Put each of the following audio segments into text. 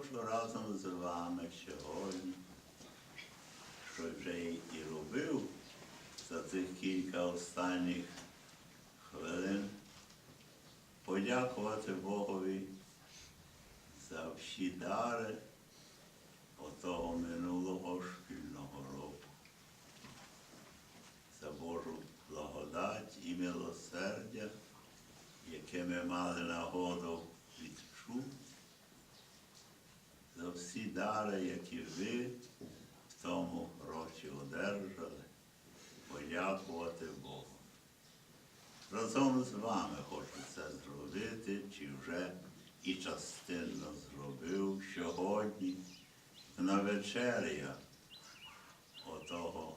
Хочу разом з вами сьогодні, що вже і робив за цих кілька останніх хвилин, подякувати Богові за всі дари отого минулого шкільного року, за Божу благодать і милосердя, яке ми мали нагоду відчути, за всі дари, які ви в тому році одержали, подякувати Богу. Разом з вами хочу це зробити, чи вже і частинно зробив сьогодні на вечеря отого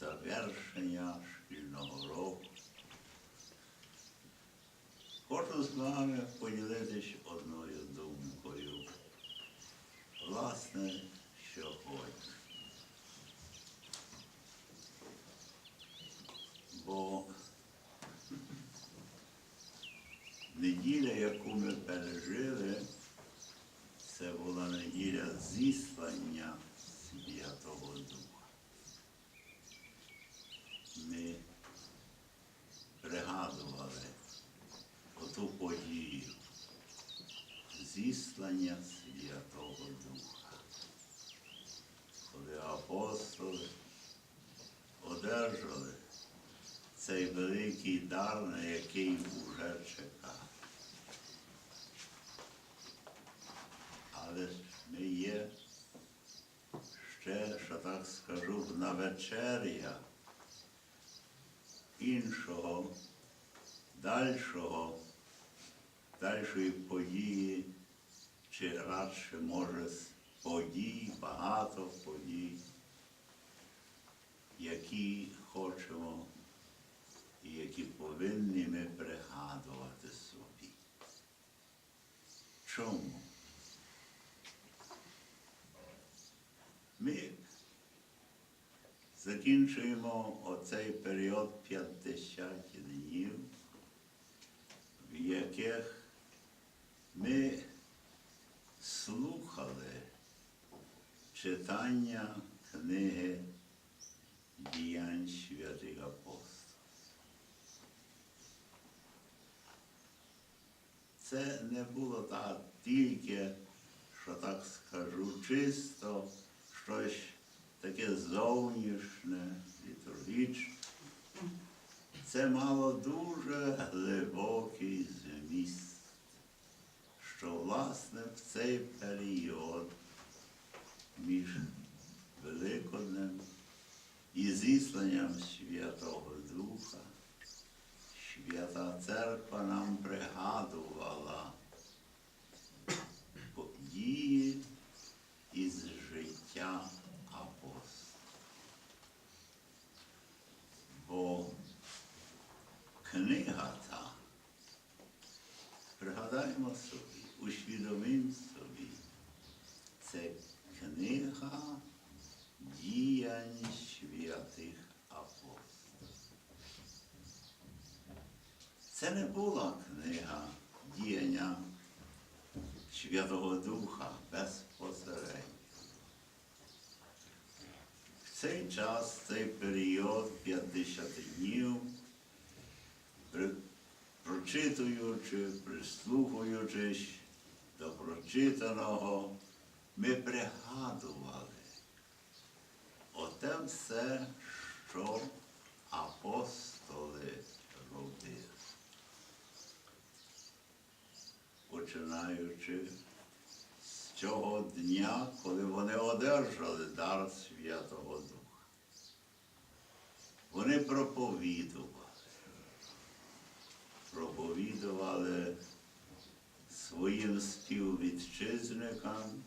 завершення шкільного року. Хочу з вами поділитись одною. Власне, сьогодні. Бо неділя, яку ми пережили, це була неділя зіслання Святого Духа. Ми пригадували оту подію зіслання Святого Духа, коли апостоли одержали цей великий дар, на який уже чекав. Але ми є ще, що так скажу, на вечеря іншого, дальшого, дальшої події, чи радше може подій, багато подій, які хочемо і які повинні ми пригадувати собі. Чому? Ми закінчуємо оцей період 50 днів, в яких ми слухали читання книги діянь святих апостолів. Це не було так тільки, що так скажу, чисто щось таке зовнішнє, літургічне. Це мало дуже глибокий зміст, що власне в цей період між Великоднем і зісланням Святого Духа Свята Церква нам пригадувала події із життя апостола. Бо книга та, пригадаємо собі, усвідомимо собі, це книга діянь святих апостолів. Це не була книга діяння Святого Духа безпосередньо. В цей час, цей період 50 днів, прочитуючи, прислухаючись до прочитаного, ми пригадували оте все, що апостоли робили. Починаючи з цього дня, коли вони одержали дар Святого Духа. Вони проповідували. Проповідували своїм співвітчизникам,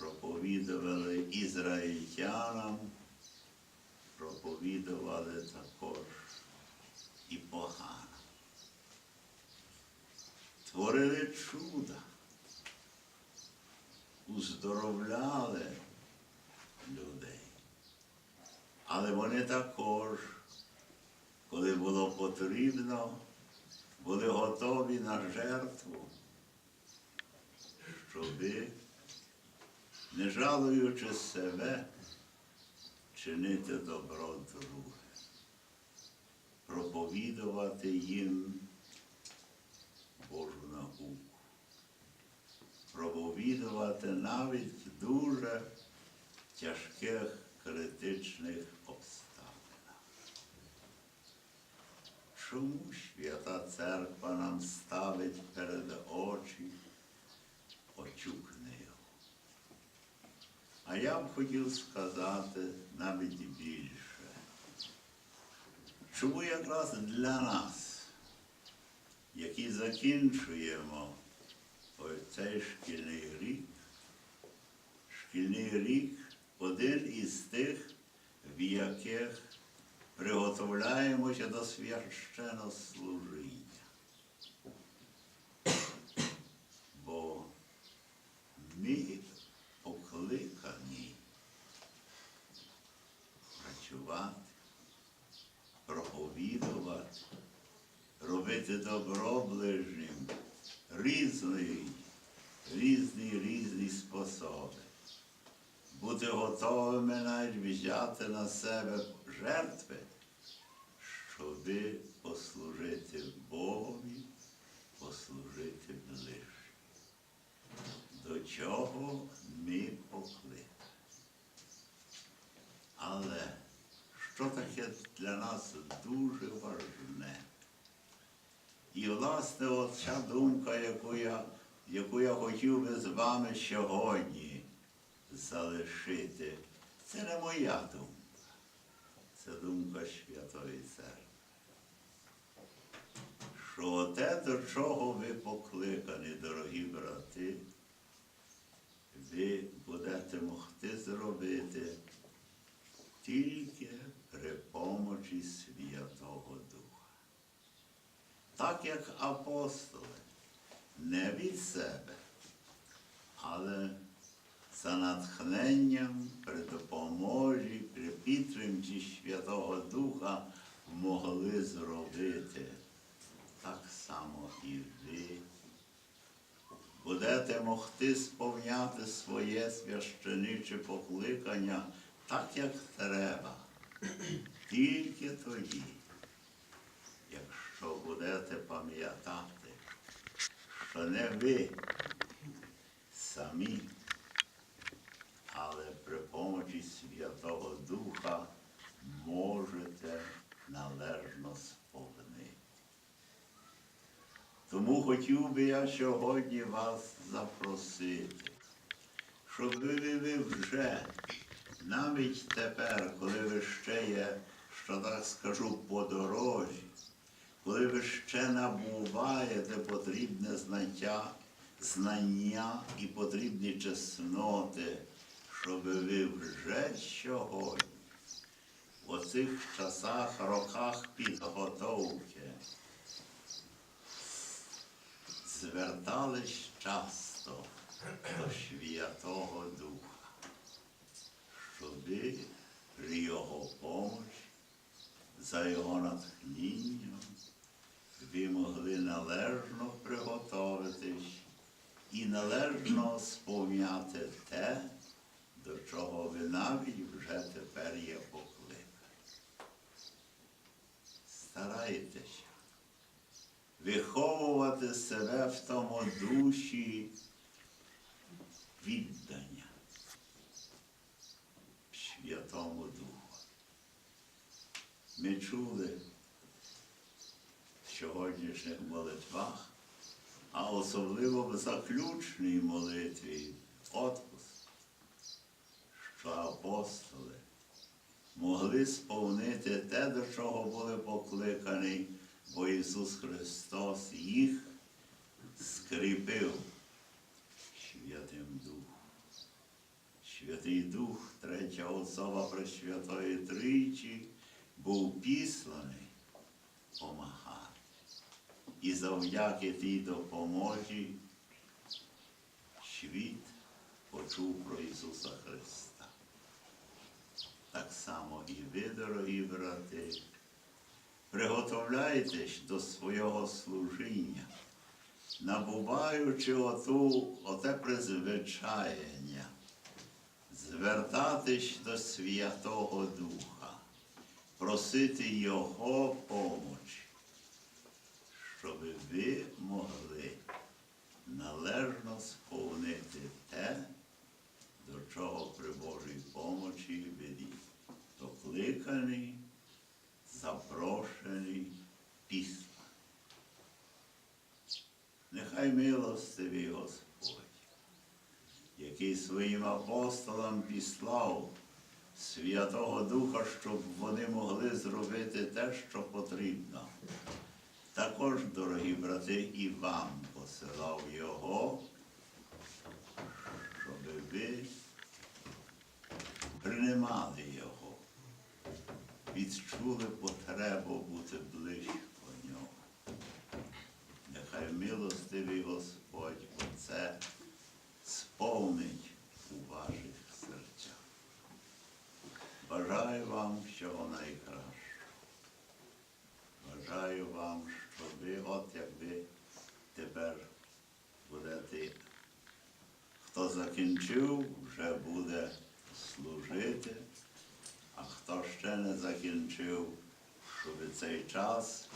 проповідували ізраїльтянам, проповідували також і поганам. Творили чуда, уздоровляли людей. Але вони також, коли було потрібно, були готові на жертву, щоби, не жалуючи себе, чинити добро друге, проповідувати їм Божу науку, проповідувати навіть дуже тяжких критичних обставинах. Чому свята церква нам ставить перед очі я б хотів сказати навіть більше. Чому якраз для нас, які закінчуємо ось цей шкільний рік, шкільний рік один із тих, в яких приготовляємося до священнослужіння. Бо ми покликані працювати, проповідувати, робити добро ближнім різної, різні різні способи. Бути готовими навіть взяти на себе жертви, щоби послужити Богові, послужити ближнім. До чого ми покликані. Але що таке для нас дуже важне? І власне от ця думка, яку я, яку я хотів би з вами сьогодні залишити, це не моя думка, це думка Святої Церкви. Що те, до чого ви покликані, дорогі брати, ви будете могти зробити тільки при помочі Святого Духа. Так як апостоли, не від себе, але за натхненням при допоможі, при підтримці Святого Духа могли зробити так само і ви будете могти сповняти своє священиче покликання так, як треба, тільки тоді, якщо будете пам'ятати, що не ви самі, але при помочі Святого Духа можете належно сповнити. Тому хотів би я сьогодні вас запросити, щоб ви, вже навіть тепер, коли ви ще є, що так скажу, по дорозі, коли ви ще набуваєте потрібне знаття, знання і потрібні чесноти, щоб ви вже сьогодні, в оцих часах, роках підготовки, звертались часто до Святого Духа, щоби при Його помочі, за Його натхнінням, ви могли належно приготуватись і належно сповняти те, до чого ви навіть вже тепер є покликані. Старайтеся виховувати себе в тому душі віддання Святому Духу. Ми чули в сьогоднішніх молитвах, а особливо в заключній молитві отпуск, що апостоли могли сповнити те, до чого були покликані, бо Ісус Христос їх скріпив Святим Духом. Святий Дух, третя особа Пресвятої Тричі, був післаний помагати. І завдяки тій допомозі світ почув про Ісуса Христа. так само і ви, дорогі брати, приготовляйтесь до свого служіння, набуваючи оту, оте призвичаєння, звертатись до Святого Духа, просити Його помочі, щоб ви могли належно сповнити те, до чого при Божій помочі ви докликані, запрошені післа. Нехай милостивий Господь, який своїм апостолам післав Святого Духа, щоб вони могли зробити те, що потрібно. Також, дорогі брати, і вам посилав Його, щоб ви приймали Його, відчули потребу бути ближче до нього. Нехай милостивий Господь оце сповнить у ваших серцях. Бажаю вам всього найкращого. Бажаю вам, щоб ви, от якби тепер будете, хто закінчив, вже буде служити, а хто ще не закінчив, щоб цей час